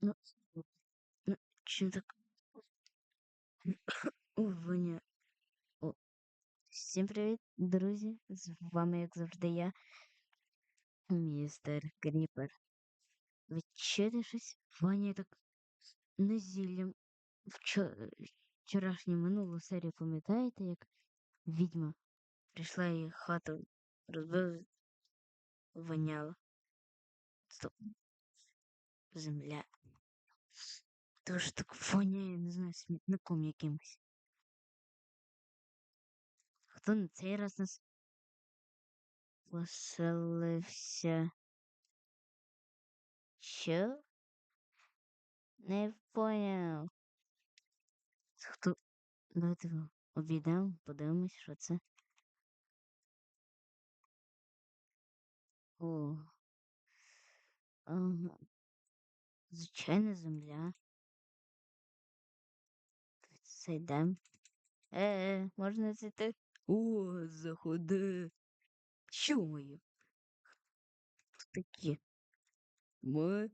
Ну, ну, чим так? О, всім привіт, друзі! З вами, як завжди, я, містер Кріпер. Чуєте щось? Воняє так не зіллям. Вчора, вчорашню минулу серію пам'ятаєте, як відьма прийшла і хату розбила, воняла. Стоп. Земля. Тож так воняє, не знаю, смітником якимось. Хто на цей раз нас поселився? Що? Не поняв. Хто? Давайте обійдемо, подивимось, що це. О. Ага. Звичайна земля. Зайдемо. Е, е, можна зайти? О, заходи. Що? Такі. Ми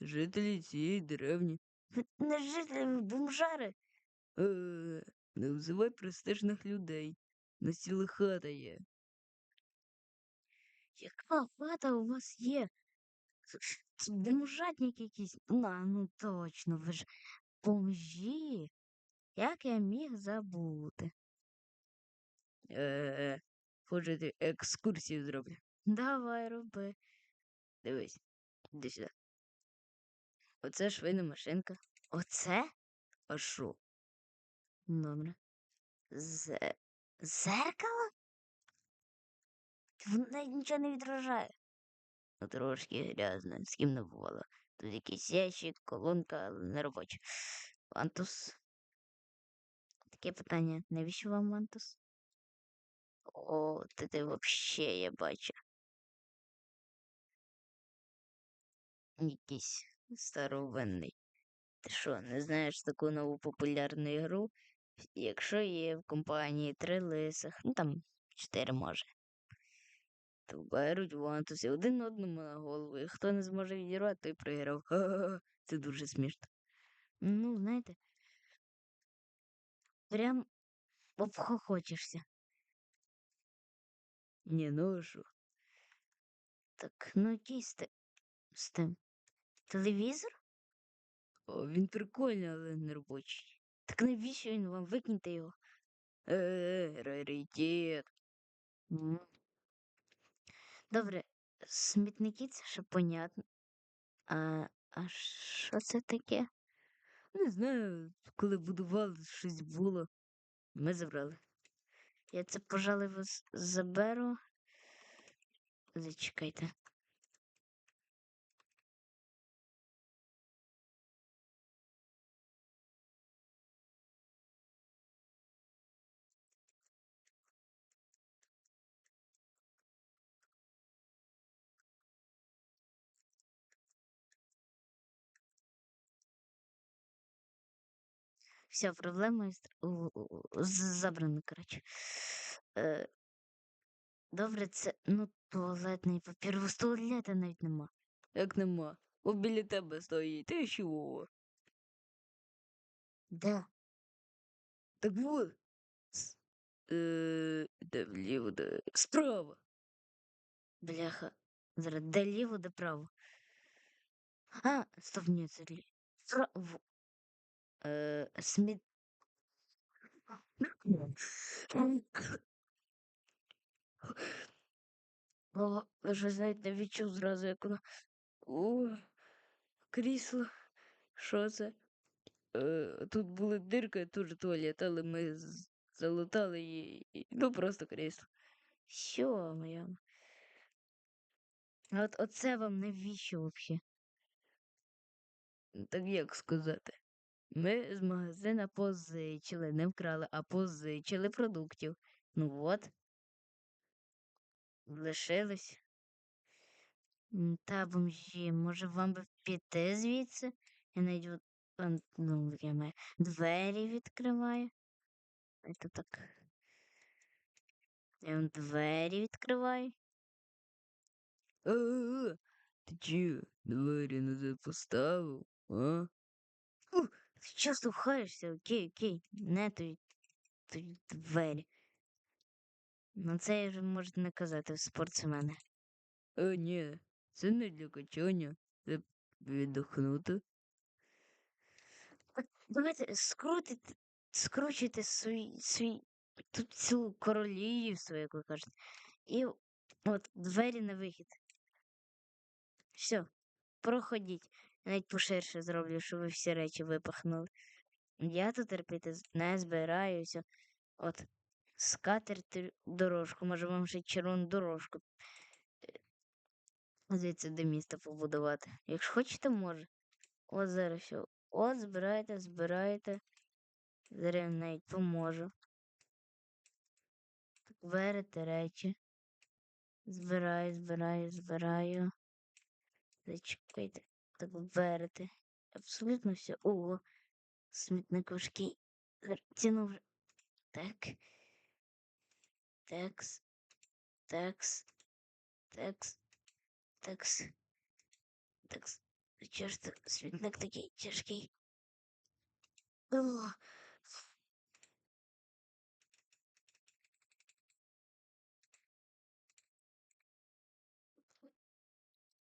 жителі цієї деревні. Не жителі, бомжари. Е, не взивай престижних людей. На ціла хата є. Яка хата у вас є? Це бомжатник якийсь. На, ну точно, ви ж бомжі. Як я міг забути? Е, Хочете екскурсію зроблю? Давай роби. Дивись, іди сюди. Оце швейна машинка. Оце? А що? Добре. З... Зеркало? Воно нічого не відражає. Ну, трошки грязно, з ким не бувало. Тут якийсь ящик, колонка, але не робоча. Вантус. Таке питання. Навіщо вам вантус? О, ти ти вообще я бачу. Якийсь старовинний. Ти що, не знаєш таку нову популярну ігру? Якщо є в компанії три лисих, ну там чотири може. То беруть вантуси один одному на голову, і хто не зможе відірвати, той програв. Ха-ха-ха. Це дуже смішно. Ну, знаєте, прям обхохочешся. Ні, ну а? Так, ну дійсте з тим. Телевізор? О, він прикольний, але не робочий. Так навіщо він вам викиньте його? Е, раритет. Добре, смітники це ще понятно. А, а що це таке? Не знаю, коли будували, щось було. Ми забрали. Я це, пожалуй, вас заберу. Зачекайте. Все, у- забрана, коротше. Е, добре, це ну туалетний папір. У туалета навіть нема. Як нема? О, біля тебе стоїть. Ти що? Де? Так вот. Е, де вліво, де справа. Бляха. Зараз де ліво, де право. А, стоп, ні, це лі. Право. Е, сміт. О, ви ж знаєте, відчув зразу, як воно. О, крісло. Що це? Е, тут була дирка, теж туалет, але ми залутали її. і- Ну, просто крісло. Що моя? От оце вам навіщо взагалі? Так як сказати? Ми з магазина позичили, не вкрали, а позичили продуктів. Ну от. Лишились. Та бомжі, може вам би піти звідси? Я от, ну, я двері відкриваю. Це так. Я вам двері відкриваю. Ти чи двері назад поставив? А? Ти чого слухаєшся? Окей, окей. Не тобі, двері. Ну це вже можете не казати в спортсмени. А, ні, це не для качання. Це віддохнути. Давайте скрутите, скручуйте свій, свій тут цю королівство, як ви кажете. І от двері на вихід. Все, проходіть. Навіть поширше зроблю, щоб ви всі речі випахнули. Я тут терпіти не збираюся. От, скатерти дорожку, може вам ще червону дорожку. е, Звідси до міста побудувати. Якщо хочете, може. От зараз все. От збирайте, збирайте. Зараз навіть поможу. Так, берете речі. Збираю, збираю, збираю. Зачекайте. Так берете. Абсолютно все. Ого. Смітник важкий. Ціну. Так. Текс. Текс. Текс. Текс. Текс. Чого ж це смітник такий тяжкий? О,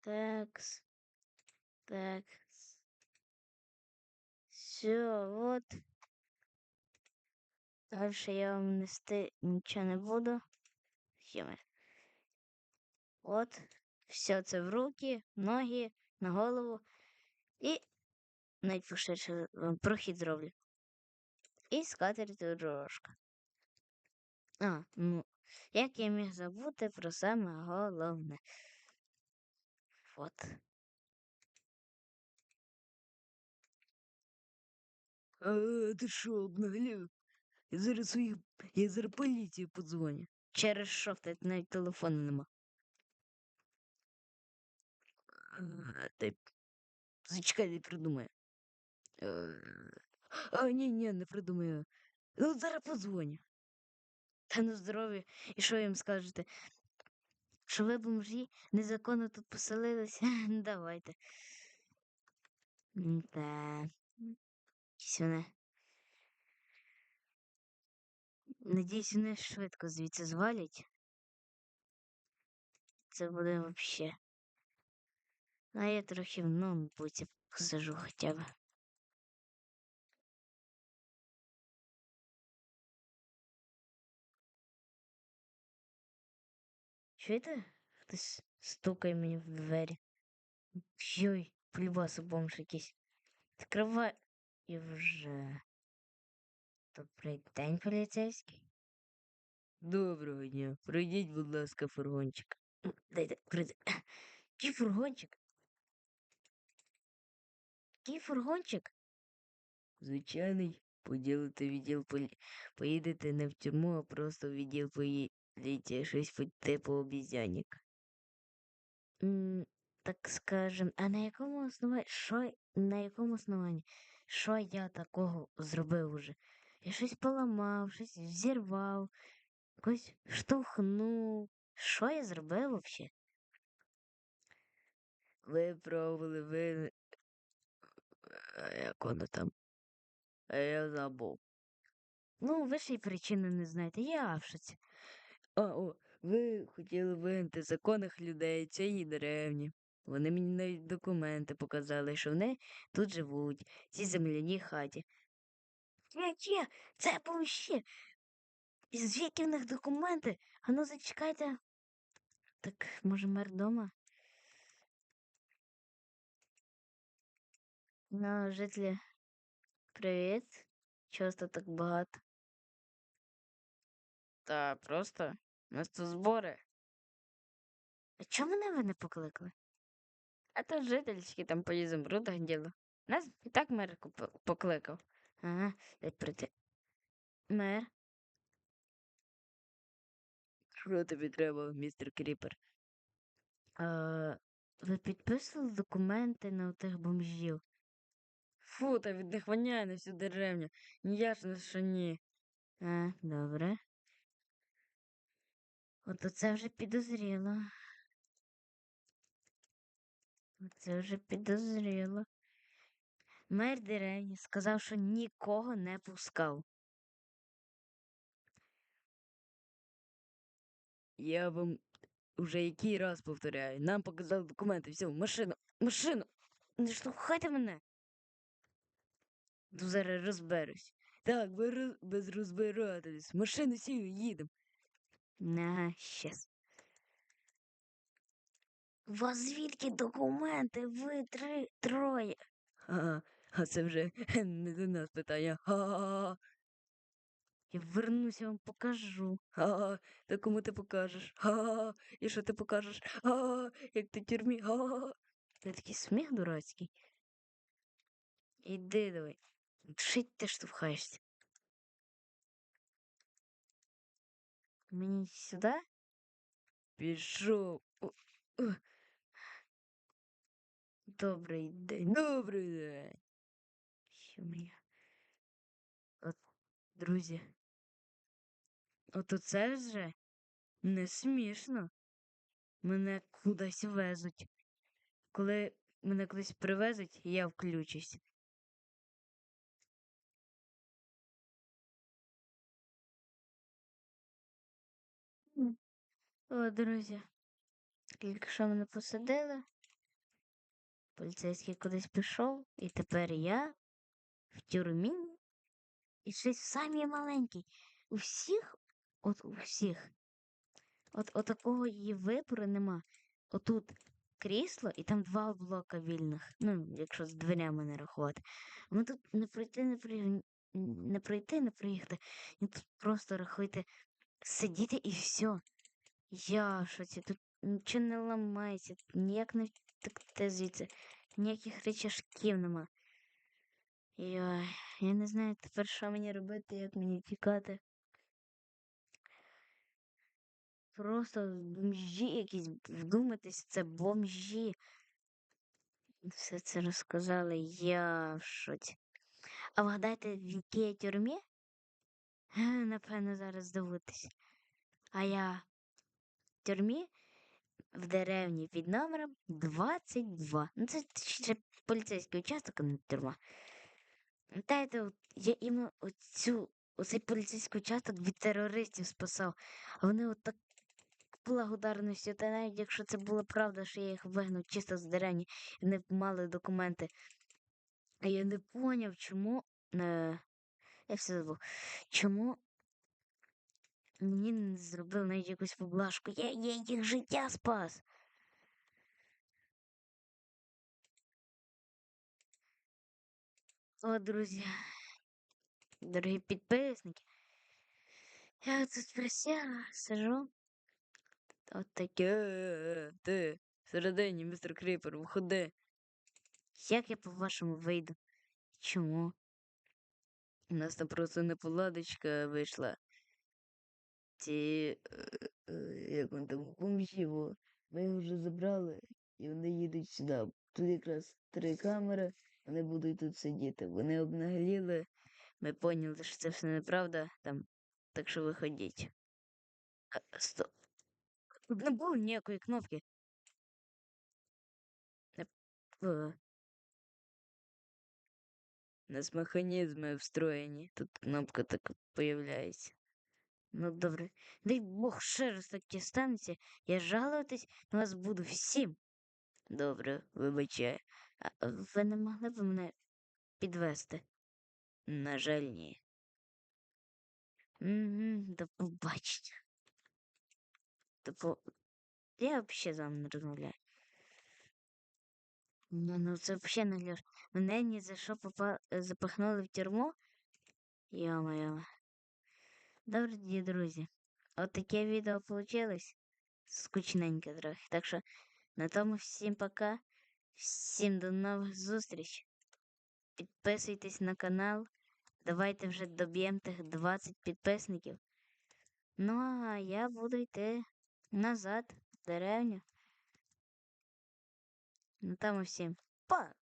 Текс. Текс. Все, вот. Дальше я вам нести нічого не буду. Хіме. От. Все це в руки, ноги, на голову. І поширше вам прохід зроблю. І скатерть дорожка. А, ну, як я міг забути про саме головне. От. А, ти що, обнаглів? Я зараз своїх. Я зараз поліції подзвоню. Через що в тебе навіть телефону нема. А, й зачекай, не придумаю. Е, А, ні, ні, не придумаю. Ну, зараз подзвоню. Та на здоров'я. І що їм скажете? Що ви бомжі незаконно тут поселилися? Ну, Давайте. Та. Якісь вони. Надіюсь, вони швидко звідси звалять. Це буде вообще. А я трохи в ноутбуці посижу хоча б. Чуєте? Хтось стукає мені в двері. Йой, полюбасу бомж якийсь. Відкривай. І вже. Добрий день, поліцейський. Доброго дня. Пройдіть, будь ласка, фургончик. Дайте, прийди. Який фургончик? Який фургончик? Звичайний, поділите відділ полі... Поїдете не в тюрму, а просто в відділ поліції, щось по типу обізяник. М, Так скажем, а на якому основанні? Що на якому основанні? Що я такого зробив уже? Я щось поламав, щось взірвав, когось штовхнув. Що я зробив взагалі? Ви пробували, ви. Як воно там? А я забув. Ну, ви ж і причини не знаєте, я в шоці. А, о, ви хотіли вигнати законних людей цієї деревні. Вони мені навіть документи показали, що вони тут живуть, в цій земляній хаті. Які? Це бомжі. І звідки в них документи? А ну зачекайте. Так, може, мер дома? Ну, жителі, привіт. Тут так багато? Та просто у нас тут збори. А чому мене ви не покликали? А то жительські там по ізумрудах діло. Нас і так мер покликав. Ага, дай прийти. Мер, Що тобі треба, містер Кріпер? а, ви підписували документи на тих бомжів? Фу, та від них воняє на всю деревню. Ніясно, що ні. А, добре. От це вже підозріло. Оце вже підозріло. Мер деревні сказав, що нікого не пускав. Я вам уже який раз повторяю. Нам показали документи. Все, машину, машину. Не штовхайте мене. Ну, зараз розберусь. Так, без розбиратись. Машину сію, їдемо. На, щас. Вас звідки документи? Ви три троє. А, а це вже не до нас питання. Ха-ха-ха. Я вернуся, вам покажу. Ха, та кому ти покажеш? Ха, і що ти покажеш? Ха, як ти в тюрмі? Ха. Це такий сміх дурацький. Іди давай. Шить ти штовхаєшся. Мені сюди? Пішов. Добрий день. Добрий день. Що моя? От, друзі. От оце вже не смішно. Мене кудись везуть. Коли мене кудись привезуть, я включусь. О, друзі. Тільки що мене посадили. Поліцейський кудись пішов, і тепер я в тюрмі. І щось самі маленький. У всіх, от у всіх, от, от такого її вибору нема. Отут крісло і там два блока вільних. Ну, якщо з дверями не рахувати. Ми тут не пройти, не приїхати, не пройти, не приїхати. І тут просто рахуйте сидіти і все. Я що це тут нічого не ламається, ніяк не втекти звідси, ніяких речашків нема. Я, я не знаю тепер, що мені робити, як мені тікати. Просто бомжі якісь, вдумайтесь, це бомжі. Все це розказали, я в шоці. А вгадайте, в якій я тюрмі? Напевно, зараз здивуєтесь. А я в тюрмі в деревні під номером 22. Ну, це ще поліцейський участок, а не тюрма. Пам'ятаєте, я іменно оцю, оцей поліцейський участок від терористів спасав. Вони от так благодарністю, та навіть якщо це була правда, що я їх вигнав чисто з деревні, і вони мали документи. А я не поняв, чому. Е, я все забув. Чому мені не зробили навіть якусь поблажку. Я, я їх життя спас. О, друзі, дорогі підписники. Я тут присяга, сижу. От таке. Е, ти, всередині, містер Кріпер, виходи. Як я по-вашому вийду? Чому? У нас там просто неполадочка вийшла. Ці, як вони там, бомжі, во. Ми їх вже забрали, і вони їдуть сюди. Тут якраз три камери, вони будуть тут сидіти. Вони обнагліли. Ми поняли, що це все неправда, там, так що виходіть. Стоп. Тут не було ніякої кнопки. У нас механізми встроєні. Тут кнопка так появляється. Ну добре. Дай Бог ще раз таке станеться. Я жалуватись на вас буду всім. Добре, вибачай. А ви не могли б мене підвести? На жаль, ні. Угу, до побачення. До по... Я взагалі з вами не розмовляю. Ну, ну це взагалі не гляж. Мене ні за що попа... запихнули в тюрму. Йо-моє. Добре, тоді, друзі. От таке відео получилось. Скучненьке трохи. Так що на тому всім пока. Всім до нових зустріч. Підписуйтесь на канал. Давайте вже доб'ємо тих 20 підписників. Ну, а я буду йти назад, в деревню. На тому всім. Па!